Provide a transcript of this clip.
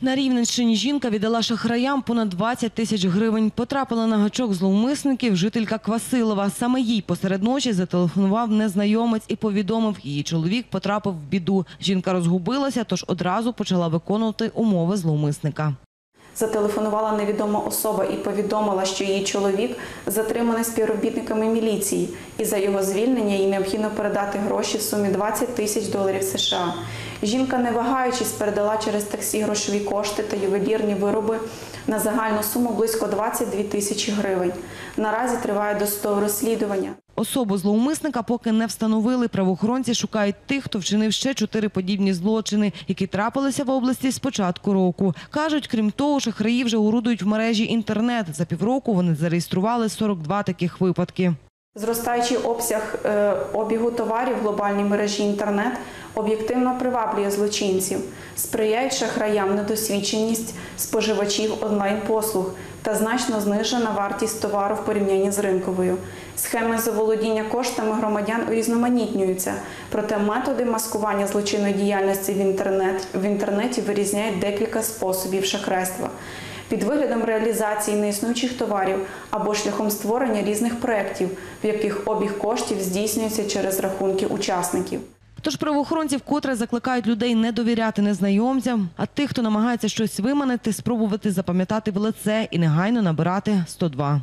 На Рівненщині жінка віддала шахраям понад 20 тисяч гривень. Потрапила на гачок зловмисників жителька Квасилова. Саме їй посеред ночі зателефонував незнайомець і повідомив, її чоловік потрапив в біду. Жінка розгубилася, тож одразу почала виконувати умови зловмисника. Зателефонувала невідома особа і повідомила, що її чоловік затриманий співробітниками міліції, і за його звільнення їй необхідно передати гроші в сумі 20 тисяч доларів США. Жінка, не вагаючись, передала через таксі грошові кошти та ювелірні вироби на загальну суму близько 22 тисячі гривень. Наразі триває досудове розслідування. Особу зловмисника поки не встановили. Правоохоронці шукають тих, хто вчинив ще чотири подібні злочини, які трапилися в області з початку року. Кажуть, крім того, шахраї вже орудують в мережі інтернет. За півроку вони зареєстрували 42 таких випадки. Зростаючий обсяг е, обігу товарів в глобальній мережі інтернет об'єктивно приваблює злочинців, сприяють шахраям недосвідченість споживачів онлайн-послуг та значно знижена вартість товару в порівнянні з ринковою. Схеми заволодіння коштами громадян урізноманітнюються, проте методи маскування злочинної діяльності в, інтернет, в інтернеті вирізняють декілька способів шахрайства під виглядом реалізації неіснуючих товарів або шляхом створення різних проєктів, в яких обіг коштів здійснюється через рахунки учасників. Тож правоохоронці вкотре закликають людей не довіряти незнайомцям, а тих, хто намагається щось виманити, спробувати запам'ятати в лице і негайно набирати 102.